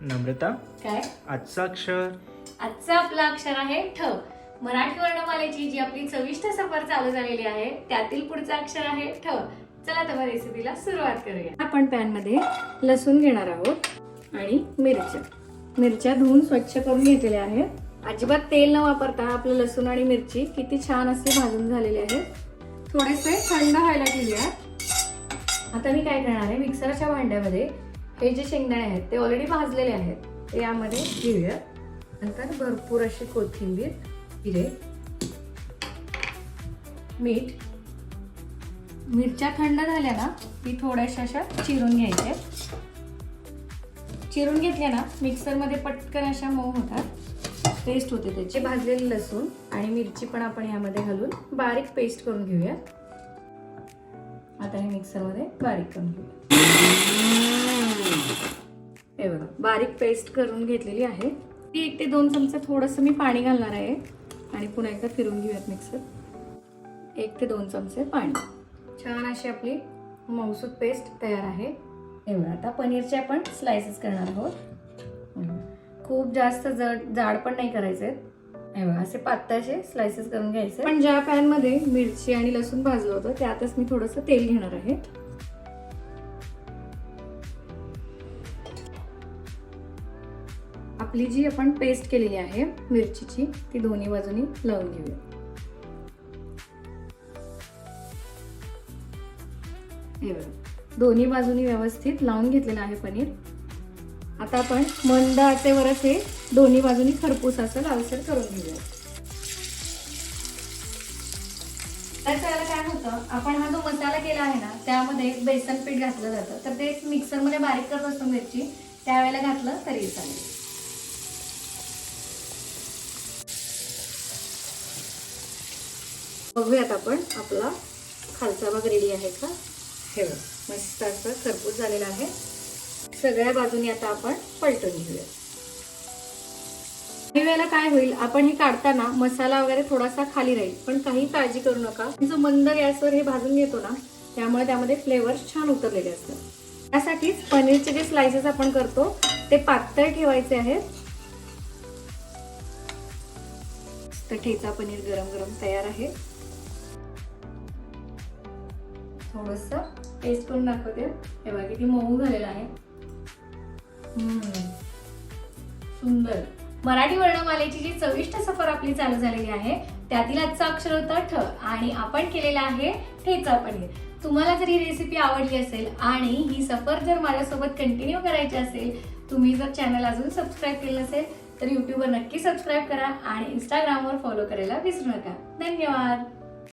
नम्रता काय? आजचा अक्षर. आजचं आपलं अक्षर आहे ठ. मराठी वर्णमालेची जी आपली चविष्ट सफर चालू झालेली आहे त्यातील पुढचं अक्षर आहे ठ. चला तर रेसिपीला सुरुवात करूया. आपण पॅनमध्ये लसूण घेणार आहोत आणि मिरच्या. मिरच्या धुवून स्वच्छ करून घेतलेल्या आहेत. अजिबात तेल न वापरता आपलं लसूण आणि मिरची किती छान असे भाजून झालेले आहेत. थोडेसे थंड व्हायला ठेवूयात. आता मी काय करणार आहे मिक्सरच्या भांड्यामध्ये हे जे शेंगदाणे आहेत ते ऑलरेडी भाजलेले आहेत. ते यामध्ये घेऊया नंतर भरपूर अशी कोथिंबीर जिरे मीठ. मिरच्या थंड झाल्या ना की थोड्याशा अशा चिरून घ्यायच्या. चिरून घेतल्या ना मिक्सरमध्ये पटकन अशा मऊ होतात. पेस्ट होते त्याची. भाजलेली लसूण आणि मिरची पण आपण यामध्ये घालून बारीक पेस्ट करून घेऊया. आता हे मिक्सरमध्ये बारीक करून घेऊया. बारीक पेस्ट करून घेतलेली आहे. ती एक ते दोन चमचे थोडंसं मी पाणी घालणार आहे. आणि पुन्हा एकदा फिरून घेऊयात मिक्सर. एक ते दोन चमचे पाणी. छान अशी आपली मौसूद पेस्ट तयार आहे. एवढं आता पनीरचे आपण स्लायसेस करणार आहोत. खूप जास्त जड जाड पण नाही करायचे. आहेत असे पातळशे स्लायसेस करून घ्यायचे. पण ज्या पॅनमध्ये मिरची आणि लसूण भाजलं होतं त्यातच मी थोडंसं तेल घेणार आहे. आपली जी आपण पेस्ट केलेली आहे मिरचीची ती दोन्ही बाजूनी लावून घेऊया. हे बघा. दोन्ही बाजूनी व्यवस्थित लावून घेतलेलं आहे पनीर. आता आपण मंद आचेवरच हे दोन्ही बाजूनी खरपूस असं लालसर करून घेऊया. त्याच काय होतं आपण हा जो मसाला केला आहे ना त्यामध्ये बेसन पीठ घातलं जातं. तर ते मिक्सरमध्ये बारीक करत असतो मिरची त्यावेळेला घातलं तरी चालेल. बघूयात आपण आपला खालचा भाग रेडी आहे का? हे बघ मस्त असं खरपूस झालेला आहे. सगळ्या बाजूनी आता आपण पलटून घेऊया. काही वेळेला काय होईल आपण हे काढताना मसाला वगैरे थोडासा खाली राहील पण काही काळजी करू नका. जो मंद गॅसवर हे भाजून घेतो ना त्यामुळे त्यामध्ये फ्लेवर छान उतरलेले असतात. त्यासाठीच पनीरचे जे स्लायसेस आपण करतो ते पातळ ठेवायचे आहेत. तर ठेचा पनीर गरम गरम तयार आहे. थोडस पेस्ट करून दाखवते. हे बघा किती मऊ झालेलं आहे. सुंदर. मराठी वर्णमालेची जी चविष्ट सफर आपली चालू झालेली आहे त्यातील आजचा अक्षर होता ठ आणि आपण केलेला आहे ठेचा पनीर. तुम्हाला जर ही रेसिपी आवडली असेल आणि ही सफर जर माझ्यासोबत कंटिन्यू करायची असेल तुम्ही जर चॅनल अजून सबस्क्राईब केलं नसेल तर यूट्यूबवर नक्की सबस्क्राईब करा आणि इंस्टाग्रामवर फॉलो करायला विसरू नका. धन्यवाद.